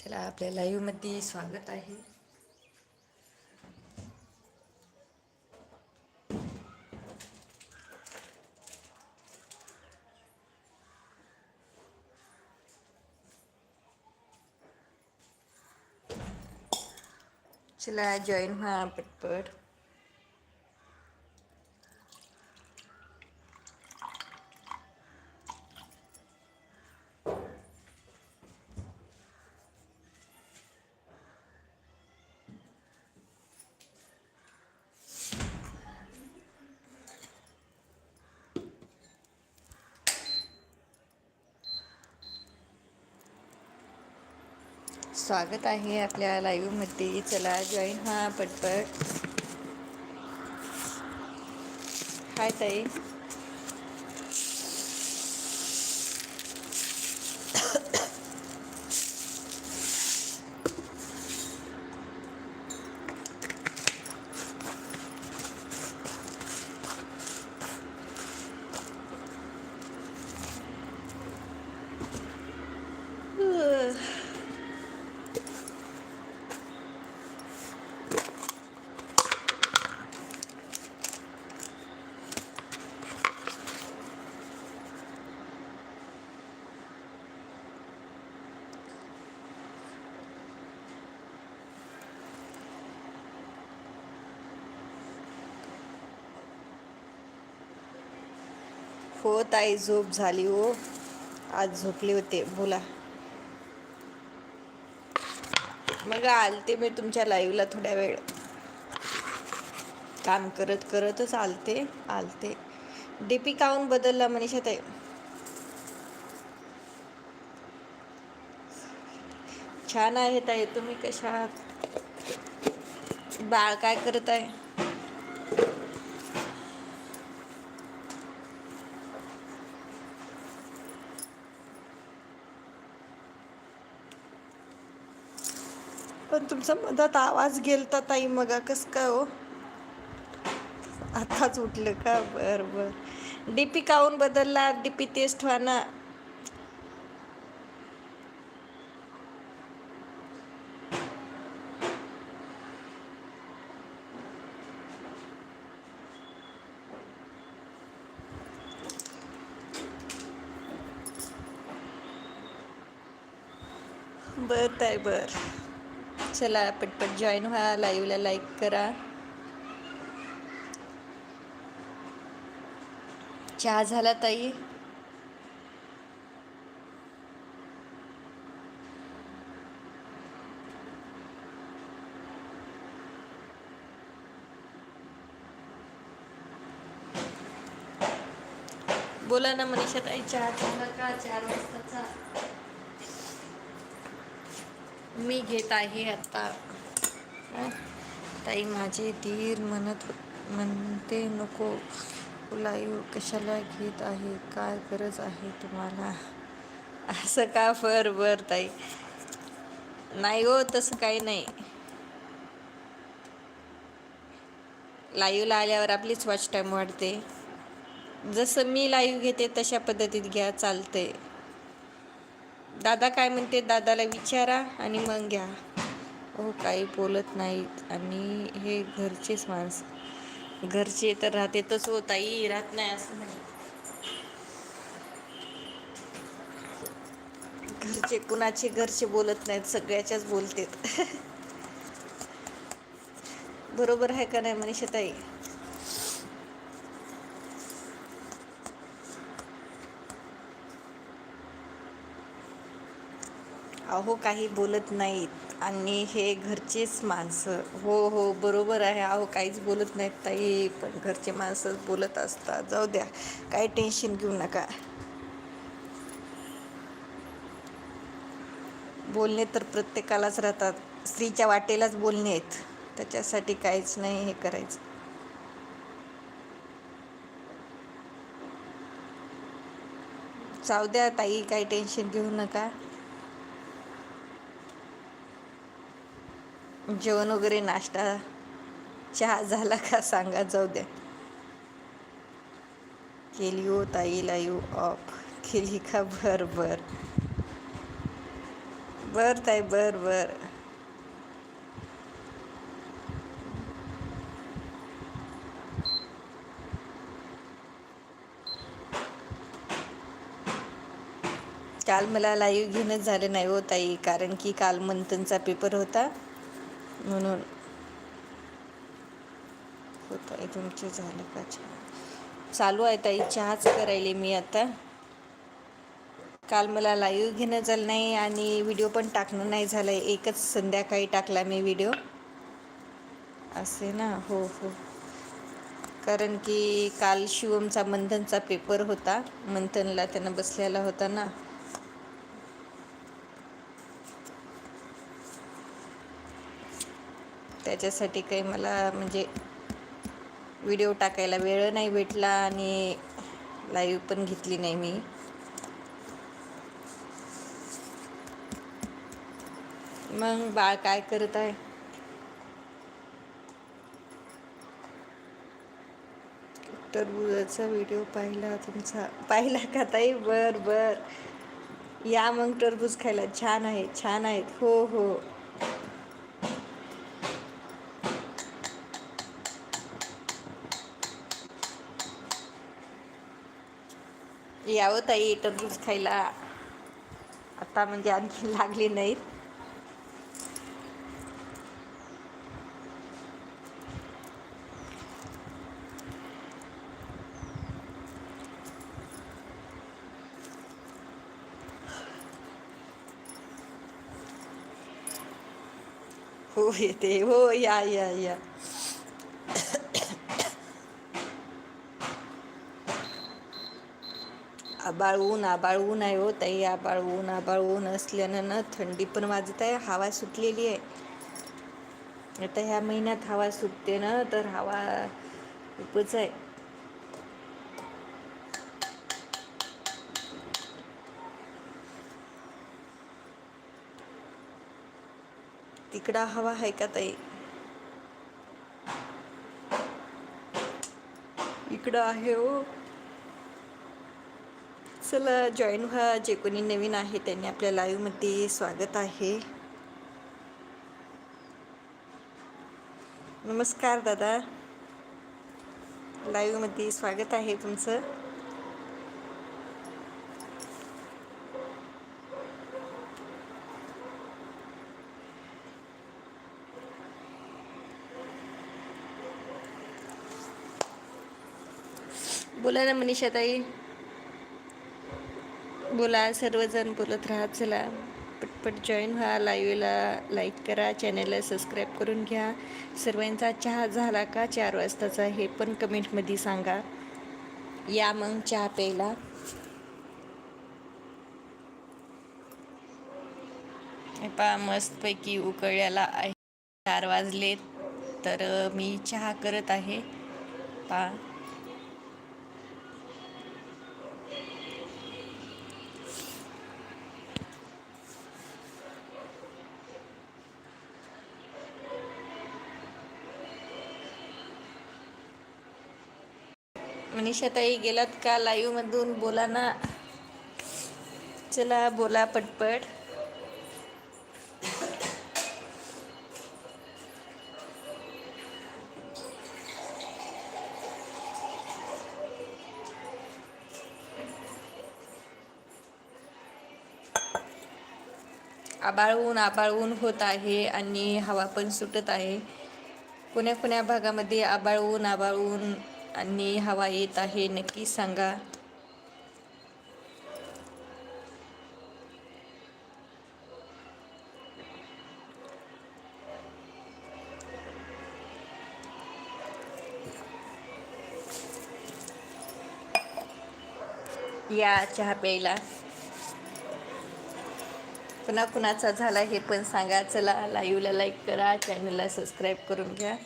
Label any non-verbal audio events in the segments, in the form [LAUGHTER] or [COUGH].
चला आपल्या लाईव्हमध्ये स्वागत आहे. चला जॉईन व्हा पटपट. स्वागत आहे आपल्या लाईव्हमध्ये चला जॉईन व्हा पटपट. हाय ताई. हो ताई झोप झाली हो. आज झोपले होते. बोला. मग आलते मी तुमच्या लाईव्हला थोड्या वेळ. काम करत करतच आलते आलते. डीपी काऊन बदलला मनीषा ताई. छान आहे ताई तुम्ही कशा आहात? बाळ काय करत आहे? पण तुमचा मधात आवाज गेलता ताई मग कस काय हो? आताच उठलं का? बर बर. डीपी काऊन बदलला? डीपी तेच ठेवा ना बर ताई बर. चला पटपट जॉईन व्हा लाईव्हला लाईक करा. चहा झाला ताई? बोला ना मनीषा ताई चहा झाला का? चार वाजताचा. मी घेत आहे आता. ताई माझे धीर म्हणत म्हणते नको लाईव्ह कशाला घेत आहे? काय गरज आहे तुम्हाला? असं का? बर बर ताई. नाही हो तसं काही नाही. लाईव्हला आल्यावर आपलीच वॉच टाईम वाढते. जसं मी लाईव्ह घेते तशा पद्धतीत घ्या चालते दादा काय म्हणते? दादाला विचारा आणि मग घ्या. हो काही बोलत नाहीत. आणि हे घरचेच माणसं. घरचे तर राहते तस हो ताई राहत नाही असं नाही घरचे कुणाचे घरचे बोलत नाहीत सगळ्याच्याच बोलतेत. [LAUGHS] बरोबर आहे का नाही मनीषा अहो काही बोलत नाहीत. आणि हे घरचेच माणसं. हो हो बरोबर आहे. अहो काहीच बोलत नाहीत ताई पण घरचे माणसं बोलत असतात. जाऊ द्या. काही टेन्शन घेऊ नका. बोलणे तर प्रत्येकालाच राहतात. स्त्रीच्या वाटेलाच बोलणे आहेत. त्याच्यासाठी काहीच नाही हे करायचं. जाऊ द्या ताई काही टेन्शन घेऊ नका. जेवण वगैरे नाश्ता चहा झाला का सांगा जाऊ द्या. केली हो ताई लाईव ऑफ हो केली का? बर बर बर ताई बर बर काल मला लाईव्ह घेणंच झालं नाही हो ताई कारण की काल मंथनचा पेपर होता. म्हणून. हो ताई तुमचे झालं का चहा? चालू आहे ताई चहाच करायले मी आता. काल मला लाईव्ह घेणं झालं नाही आणि व्हिडिओ पण टाकणं नाही झालं एकच संध्याकाळी टाकला मी व्हिडिओ असे ना? हो हो. कारण की काल शिवमचा मंथनचा पेपर होता. मंथनला त्यानं बसलेला होता ना? त्याच्यासाठी काही मला म्हणजे व्हिडिओ टाकायला वेळ नाही भेटला आणि लाईव्ह पण घेतली नाही मी. मग बाळ काय करत आहे? टरबुजाचा व्हिडिओ पाहिला तुमचा. पाहिला का ताई? बर बर. या मग टरबूज खायला. छान आहे छान आहेत. हो हो. यावं ताई टरबूज खायला. आता म्हणजे आणखी लागली नाहीत. हो येते. हो या या या. आबाळ ऊन आबाळ ऊन आहे हो ताई आबाळ ऊन आबाळ ऊन असल्यानं ना थंडी पण वाजत आहे हवा सुटलेली आहे. आता ह्या महिन्यात हवा सुटते ना तर हवा खूपच आहे. तिकडं हवा आहे का ताई? इकडं आहे हो. चला जॉईन व्हा. जे कोणी नवीन आहे त्यांनी आपल्या लाईव्हमध्ये स्वागत आहे. नमस्कार दादा. लाईव्हमध्ये स्वागत आहे तुमचं. बोला ना मनीषा ताई बोला सर्वजण बोलत राहा चला पटपट जॉईन व्हा लाईव्हला लाईक करा चॅनलला सबस्क्राईब करून घ्या. सर्वांचा चहा झाला का चार वाजताचा हे पण कमेंटमध्ये सांगा. या मग चहा प्यायला. हे पहा मस्तपैकी उकळल्याला आहे. चार वाजले तर मी चहा करत आहे. पा. मनीषाताई गेलात का लाईव्हमधून? बोला ना. चला बोला पटपट. आबाळ ऊन आबाळ ऊन होत आहे आणि हवा पण सुटत आहे. कोण्या कोण्या भागामध्ये आबाळ ऊन आबाळ ऊन आणि हवा येत आहे नक्की सांगा. या चहा प्यायला. पुन्हा कुणाचा झाला हे पण सांगा. चला लाईव्हला लाईक करा चॅनलला सबस्क्राईब करून घ्या.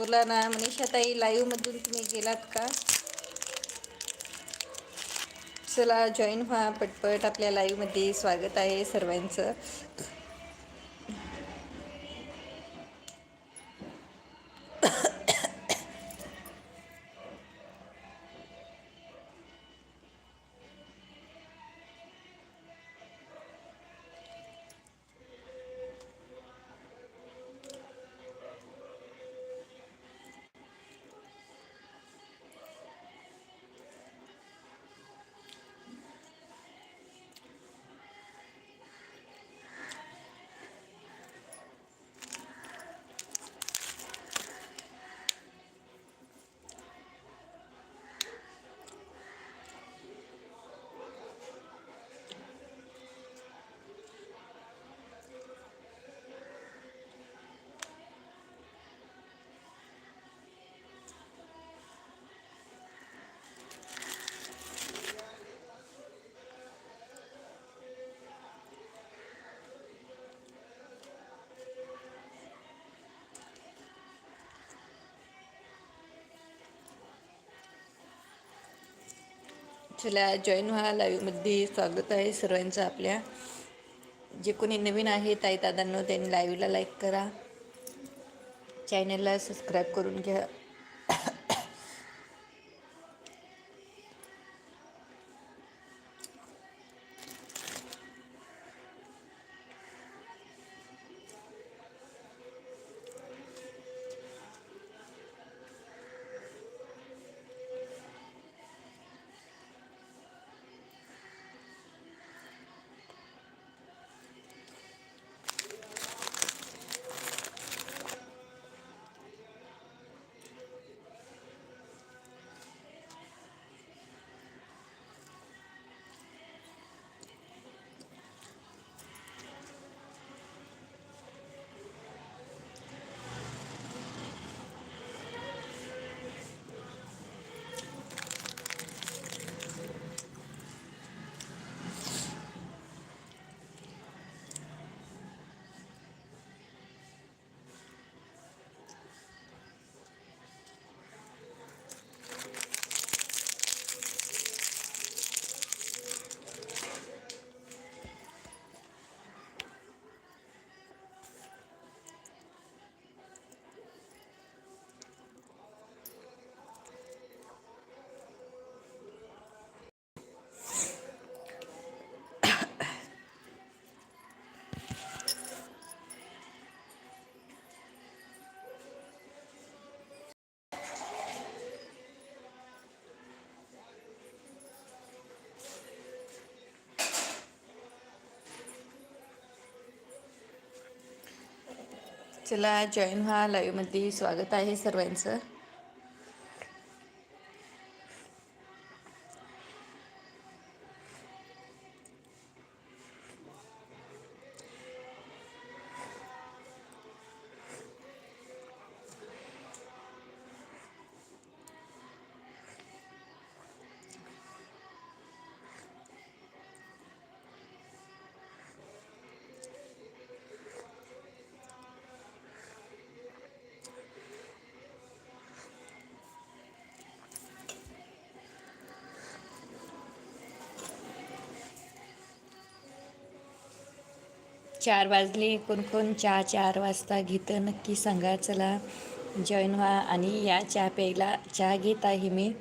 बोला ना मनीषाताई लाईव्हमधून तुम्ही गेलात का? चला जॉईन व्हा पटपट. आपल्या लाईव्हमध्ये स्वागत आहे सर्वांचं. चला जॉईन व्हा लाईव्हमध्ये स्वागत आहे सर्वांचं आपल्या. जे कोणी नवीन आहे ताई दादांनो त्यांनी लाईव्हला लाईक करा. चॅनलला सबस्क्राईब करून घ्या. चला जॉईन व्हा लाईव्हमध्ये स्वागत आहे सर्वांचं. चार वाजले कोण कोण चहा चार वाजता घेतं नक्की सांगा. चला जॉईन व्हा आणि या चहा प्यायला चहा घेत आहे मी.